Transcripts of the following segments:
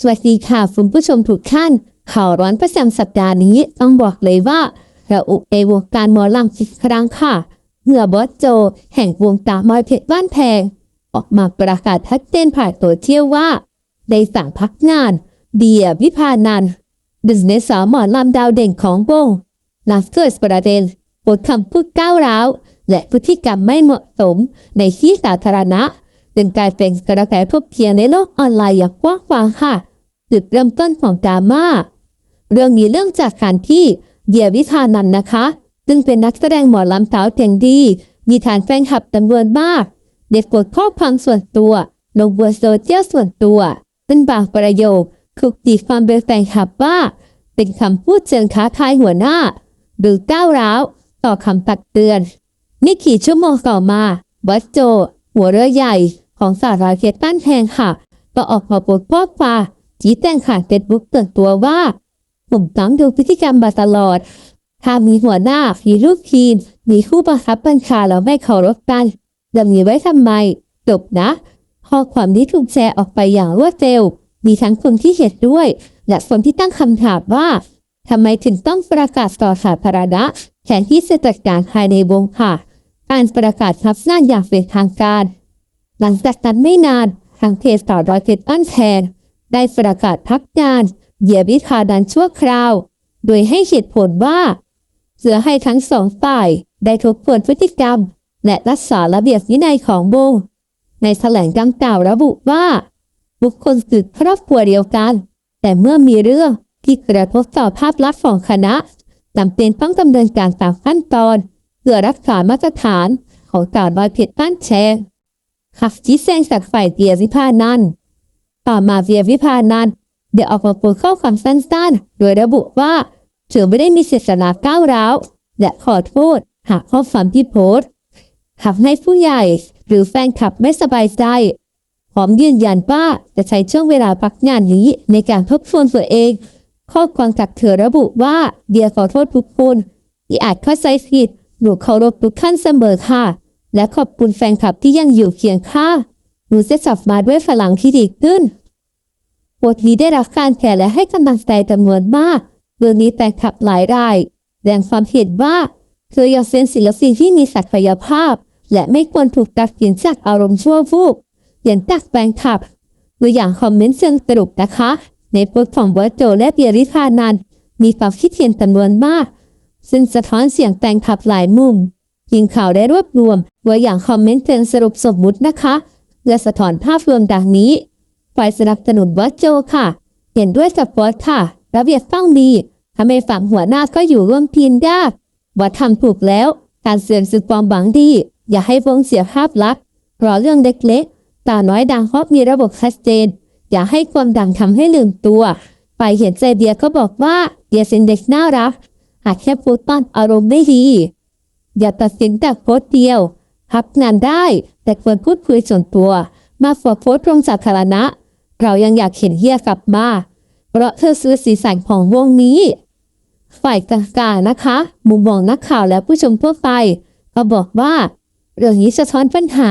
สวัสดีค่ะคุณผู้ชมทุกท่าน ข่าวร้อนประจำสัปดาห์นี้ต้องบอกเลยว่าระอุในวงการหมอลำอีกครั้งค่ะเมื่อบอสโจ แห่งวงการมอยเพชรบ้านแพง ออกมาประกาศทัดเจนผ่านโซเชียลว่าได้สั่งพักงาน เดียวิพานันท์หนึ่งในสาวหมอลำดาวเด่นของวงลังเกิดประเด็นบทคำพูดก้าวร้าว และพฤติกรรมไม่เหมาะสมในที่สาธารณะ จนกลายเป็นกระแสทบเทียงในโลกออนไลน์อย่างกว้างขวางค่ะจุดเริ่มต้นของดราม่าเรื่องนี้เรื่องจากการที่เดียวิธานันนะคะ ซึ่งเป็นนักแสดงหมอลำสาวเสียงดี มีฐานแฟนคลับจำนวนมากเด็กกดข้อความส่วนตัว ลงบนโซเชียลส่วนตัว ซึ่งบางประโยคถูกตีความเป็นแฟนคลับว่า เป็นคำพูดเชิงท้าทายหัวหน้า หรือก้าวร้าว ต่อคำตักเตือนไม่กี่ชั่วโมงต่อมาบัสโจ หัวเรือใหญ่ ของสาราเคตต้านแทงค่ะ ก็ออกมาโพสต์ข้อความชี้แจงผ่านเฟซบุ๊กส่วนตัวว่าผมตั้งดูพฤติกรรมมาตลอด ถ้ามีหัวหน้ามีลูกทีม มีผู้บังคับบัญชาแล้วไม่เคารพกันจะมีไว้ทำไม จบนะ ข้อความนี้ถูกแชร์ออกไปอย่างรวดเร็ว มีทั้งคนที่เห็นด้วย และคนที่ตั้งคำถามว่าทำไมถึงต้องประกาศต่อสาธารณะแทนที่จะจัดการภายในวงค่ะ การประกาศรับหน้าอย่างเป็นทางการ หลังจากนั้นไม่นานทางเพจสาวรอยเพชรอันแทน ได้ประกาศพักงานเหยียบวิธาดันชั่วคราว โดยให้เหตุผลว่าเสือให้ทั้งสองฝ่ายได้ทบทวนพฤติกรรม และรักษาระเบียบวินัยของวงในแถลงดังกล่าวระบุว่า บุคคลสืบครอบครัวเดียวกัน แต่เมื่อมีเรื่องที่กระทบต่อภาพลักษณ์ของคณะจำเป็นต้องดำเนินการตามขั้นตอน เพื่อรักษามาตรฐานของการลอยเพชรบ้านแชร์ ขับชี้แจงจากฝ่ายเดียวิพานันท์ต่อมาเวียวิพานันท์เดี๋ยวออกมาโพสต์ข้อความสั้นๆ โดยระบุว่าเธอไม่ได้มีเจตนาก้าวร้าว และขอโทษ หากข้อความที่โพสต์ทำให้ผู้ใหญ่หรือแฟนคลับไม่สบายใจพร้อมยืนยันว่าจะใช้ช่วงเวลาพักงานนี้ในการทบทวนตัวเอง ข้อความจากเธอระบุว่าเดียขอโทษทุกคนที่อาจเข้าใจผิดหนูเคารพทุกขั้นเสมอค่ะ และขอบคุณแฟนคลับที่ยังอยู่เคียงข้างหนูจะกลับมาด้วยพลังที่ดีขึ้นบทนี้ได้รับการแชร์และให้กำลังใจจำนวนมากเรื่องนี้แฟนคลับหลายรายแสดงความเห็นว่าเธอยังเป็นศิลปินที่มีศักยภาพ และไม่ควรถูกตัดสินจากอารมณ์ชั่ววูบอย่างจากแฟนคลับตัวอย่างคอมเมนต์เชิงสรุปนะคะ ในโพสต์ของเวิร์โจและเบียริพานันมีความคิดเห็นจำนวนมาก ซึ่งสะท้อนเสียงแฟนคลับหลายมุม ยิงข่าวได้รวบรวมไว้อย่างคอมเมนต์เชิงสรุปสมมุตินะคะและสะท้อนภาพรวมดังนี้ ฝ่ายสนับสนุนวิร์ดโจค่ะ เห็นด้วยกับวิร์ดค่ะ ระเบียบต้องดีทำไมฝั่งหัวหน้าก็อยู่ร่วมทีมได้ว่าทำถูกแล้ว การเสื่อมสึกความบังดี อย่าให้วงเสียภาพลักษณ์เพราะเรื่องเล็กๆตาน้อยดังเพราะมีระบบชัดเจน อย่าให้ความดังทำให้ลืมตัว ไปเห็นใจเดียก็บอกว่าเดียเป็นเด็กน่ารักหากแค่พูดต้อนอารมณ์ไม่ดี อย่าตัดสินแต่โพสต์เดียวพักงานได้ แต่ควรพูดคุยส่วนตัว มาฝาโพสต์ลงสาธารณะ เรายังอยากเห็นเฮียกลับมา เพราะเธอซื้อสีสันของวงนี้ ฝ่ายต่างๆนะคะ มุมมองนักข่าวและผู้ชมทั่วไปก็บอกว่า เรื่องนี้สะท้อนปัญหา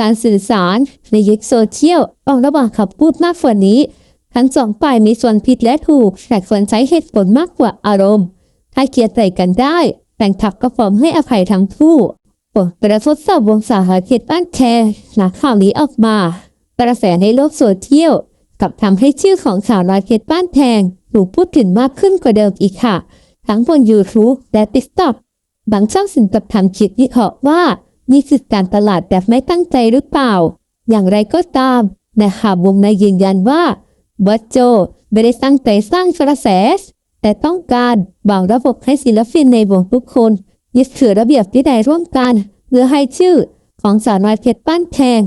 การสื่อสารในยุคโซเชียลออกระหว่างคำพูดมากกว่านี้ ทั้งสองฝ่ายมีส่วนผิดและถูกแต่ควรใช้เหตุผลมากกว่าอารมณ์ ถ้าเคลียร์ใจกันได้ แบ่งทับก็พร้อมให้อภัยทั้งคู่ผลกระทบต่อวงสาหกิจบ้านแคร์หลังข่าวนี้ออกมากระแสในโลกโซเชียลกับทำให้ชื่อของสาวน้อยเพชรบ้านแพงถูกพูดถึงมากขึ้นกว่าเดิมอีกค่ะ ทั้งบน YouTube และ TikTok บางช่องสินกับทำคิดวิเคราะห์ว่านี่คือการตลาดแบบไม่ตั้งใจหรือเปล่า อย่างไรก็ตามในข่าววงในยืนยันว่าบัตโจไม่ได้ตั้งใจสร้างกระแส แต่ต้องการวางระบบให้ศิลปินในวงทุกคนยึดถือระเบียบที่ใดร่วมกันเพื่อให้ชื่อของสาวน้อยเพชรบ้านแพง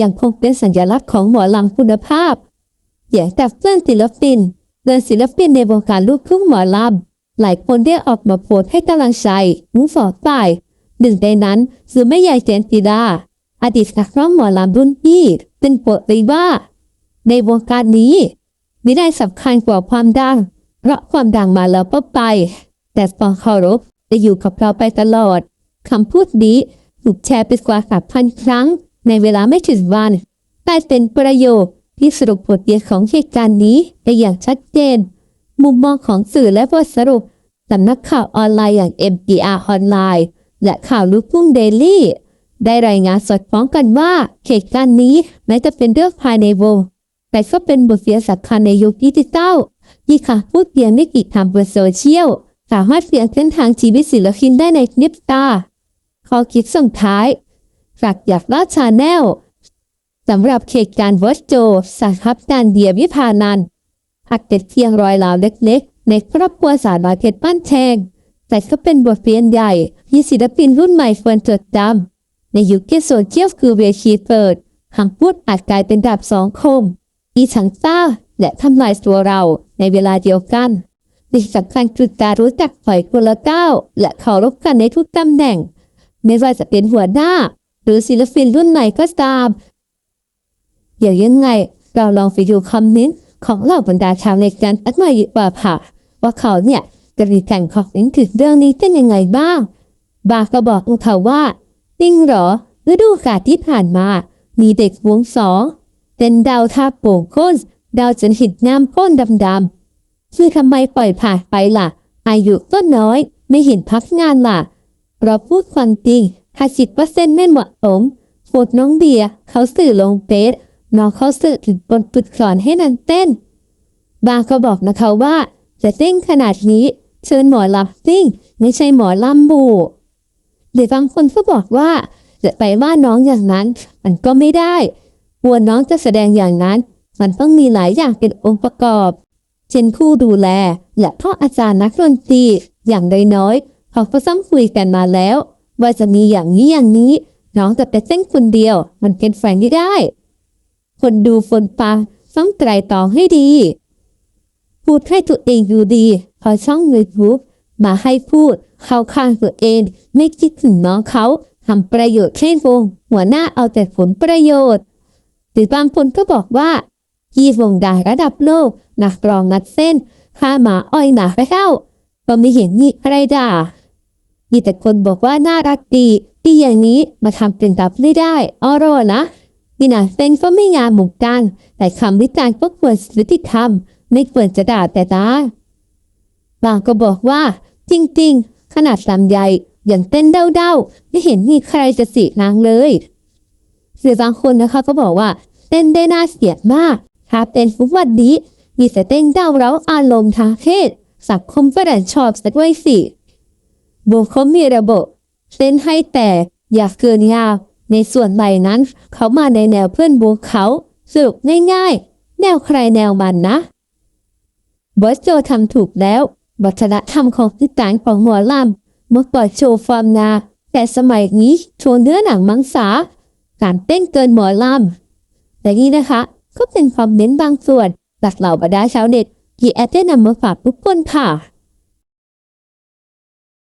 ยังคงเป็นสัญลักษณ์ของหมอลำคุณภาพอย่าแต่เพื่อนศิลปินเพื่อนศิลปินในวงการลูกทุ่งหมอลำหลายคนได้ออกมาโพสให้กำลังใจมุ้งสอดฝ่ายหนึ่งในนั้นคือแม่ใหญ่เจนติดาอดีตนักร้องหมอลำรุ่นพี่เป็นโปรดเลยว่า ในวงการนี้ม่ได้สำคัญกว่าความดัง เพราะความดังมาแล้วก็ไป แต่ความเคารพจะอยู่กับเราไปตลอดคำพูดนี้ถูกแชร์ไปกว่าสามพันครั้ง ในเวลาไม่ถึงวันแต่เป็นประโยคที่สรุปบทเรียนของเหตุการณ์นี้ได้อย่างชัดเจน มุมมองของสื่อและบทสรุปสำนักข่าวออนไลน์อย่าง MDR ออนไลน์และข่าวลูกทุ่งเดลี่ได้รายงานสดคล้องกันว่าเหตุการณ์นี้แม้จะเป็นเรื่องภายในวง แต่ก็เป็นบทเรียนสำคัญในยุคดิจิทัล ที่ค่ะพูดเพียงไม่กี่คำบนโซเชียลสามารถเปลี่ยนเส้นทางชีวิตศิลปินได้ในพริบตาข้อคิดส่งท้ายจากอยากล่าชาแนลสำหรับเหตุการณ์วอชโจสาครับการเดียวิพานันท์อาจเป็นเพียงรอยราวเล็กๆ ในครอบครัวสาวน้อยเพชรบ้านแทง แต่ก็เป็นบทเรียนใหญ่ที่ศิลปินรุ่นใหม่ควรจดจำในยุคที่โซเชียลคือเวทีเปิดคำพูดอาจกลายเป็นดาบสองคมอีฉังต้า และทำลายตัวเราในเวลาเดียวกันสิ่งสำคัญคือการรู้จักปล่อยคนละก้าวและเคารพกันในทุกตำแหน่ง ไม่ว่าจะเป็นหัวหน้า หรือศิลปินรุ่นใหม่ก็ตามเดี๋ยวยังไงเราลองไปดูคอมเมนต์ของเหล่าบรรดาชาวเน็ตกันอันมาดีกว่าค่ะว่าเขาเนี่ยจะมีการคอมเมนต์ถึงเรื่องนี้เป็นยังไงบ้าง บางก็บอกเขาว่าจริงเหรอฤดูกาลที่ผ่านมา มีเด็กวงสองเป็นดาวทาโป่งก้น ดาวจนหินน้ำก้นดำๆคือทำไมปล่อยผ่านไปล่ะ อายุก็น้อย ไม่เห็นพักงานล่ะ เราพูดความจริงห้าสิบเปอร์เซ็นต์ไม่เหมาะสมโฟดน้องเบียร์เขาสื่อลงเฟซน้องเขาสื่อถึงบนฝึกสอนให้นันเต้น บางก็บอกนะคะว่า จะเต้นขนาดนี้ เชิญหมอลำซิ่ง ไม่ใช่หมอลำบูหรือบางคนก็บอกว่า จะไปว่าน้องอย่างนั้น มันก็ไม่ได้กลัวน้องจะแสดงอย่างนั้น มันต้องมีหลายอย่างเป็นองค์ประกอบ เช่นคู่ดูแล และพ่ออาจารย์นักดนตรีอย่างน้อยๆเขาก็ซ้ำคุยกันมาแล้ว ว่าจะมีอย่างนี้อย่างนี้ น้องจะไปเต้นคนเดียว มันเป็นแฟนไม่ได้ คนดูคนฟังต้องไตรตรองให้ดี พูดให้ตัวเองดูดี พอช่องยูทูบมาให้พูด เข้าข้างตัวเอง ไม่คิดถึงน้องเขาทำประโยชน์แค่วงหัวหน้าเอาแต่ผลประโยชน์หรือบางคนก็บอกว่า ยี่วงดาระดับโลก นักกรองนัดเส้นข้าหมาอ้อยหมาไปเข้าก็ไม่เห็นมีอะไรด่ามีแต่คนบอกว่าน่ารักดีที่อย่างนี้มาทำเป็นดับไม่ได้อ้อรอนะนี่นะเส้นก็ไม่งามหมือนกันแต่คำวิจารณ์ก็ควรยุติธรรมไม่ควรจะด่าแต่ตาบางก็บอกว่า จริงๆ ขนาดลำใหญ่อย่างเต้นเด้าๆไม่เห็นมีใครจะสีนางเลยหรือบางคนนะคะก็บอกว่า เต้นได้น่าเสียดมาก ถ้าเต้นฟุกวันนี้มีแต่เต้นเด้าเร้าอารมณ์ทางเพศสังคมก็ดันชอบสักด้วยสิบุคคลมีระบบเต้นให้แต่อยากเกินยาว ในส่วนใหม่นั้น เขามาในแนวเพื่อนบุกเขาสรุปง่ายๆ แนวใครแนวมันนะบอสโจทำถูกแล้ววัฒนธรรมของติตางของหมอลำเมื่อก่อนโชว์ฟอร์มนา แต่สมัยนี้โชว์เนื้อหนังมังสาการเต้นเกินหมอลำแต่นี่นะคะ ก็เป็นคอมเมนต์บางส่วนจากเหล่าบรรดาชาวเน็ตที่แอดได้นำมาฝากทุกคนค่ะ